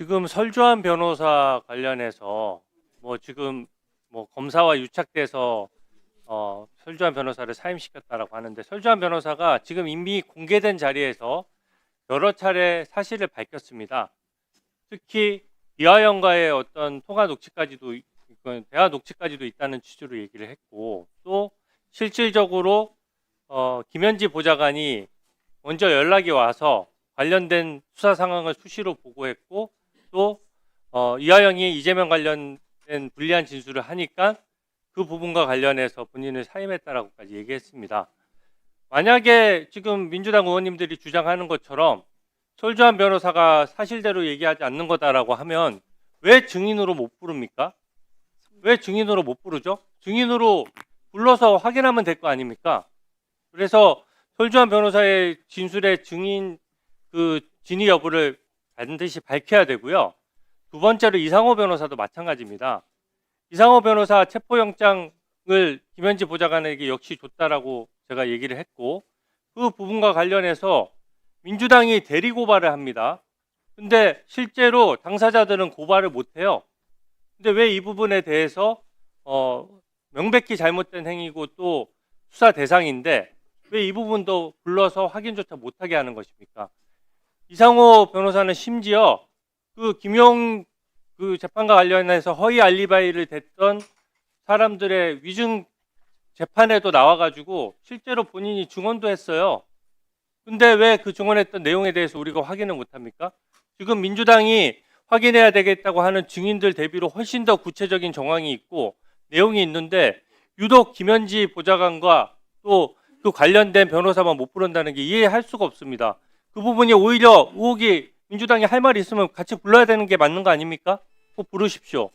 지금 설주한 변호사 관련해서 뭐 지금 뭐 검사와 유착돼서 어, 설주한 변호사를 사임시켰다라고 하는데 설주한 변호사가 지금 이미 공개된 자리에서 여러 차례 사실을 밝혔습니다. 특히 이하영과의 어떤 통화 녹취까지도 있- 이건 대화 녹취까지도 있다는 취지로 얘기를 했고 또 실질적으로 어, 김현지 보좌관이 먼저 연락이 와서 관련된 수사 상황을 수시로 보고했고 또 어, 이하영이 이재명 관련된 불리한 진술을 하니까 그 부분과 관련해서 본인을 사임했다라고까지 얘기했습니다. 만약에 지금 민주당 의원님들이 주장하는 것처럼 설주한 변호사가 사실대로 얘기하지 않는 거다라고 하면 왜 증인으로 못 부릅니까? 왜 증인으로 못 부르죠? 증인으로 불러서 확인하면 될 거 아닙니까? 그래서 설주한 변호사의 진술의 증인 그 진위 여부를 반드시 밝혀야 되고요. 두 번째로 이상호 변호사도 마찬가지입니다. 이상호 변호사 체포영장을 김현지 보좌관에게 역시 줬다라고 제가 얘기를 했고 그 부분과 관련해서 민주당이 대리 고발을 합니다. 근데 실제로 당사자들은 고발을 못 해요. 근데 왜 이 부분에 대해서 어, 명백히 잘못된 행위고 또 수사 대상인데 왜 이 부분도 불러서 확인조차 못하게 하는 것입니까? 이상호 변호사는 심지어 그 김용 그 재판과 관련해서 허위 알리바이를 댔던 사람들의 위증 재판에도 나와가지고 실제로 본인이 증언도 했어요. 근데 왜 그 증언했던 내용에 대해서 우리가 확인을 못합니까? 지금 민주당이 확인해야 되겠다고 하는 증인들 대비로 훨씬 더 구체적인 정황이 있고 내용이 있는데 유독 김현지 보좌관과 또 그 관련된 변호사만 못 부른다는 게 이해할 수가 없습니다. 그 부분이 오히려 의혹이 민주당이 할 말이 있으면 같이 불러야 되는 게 맞는 거 아닙니까? 꼭 부르십시오.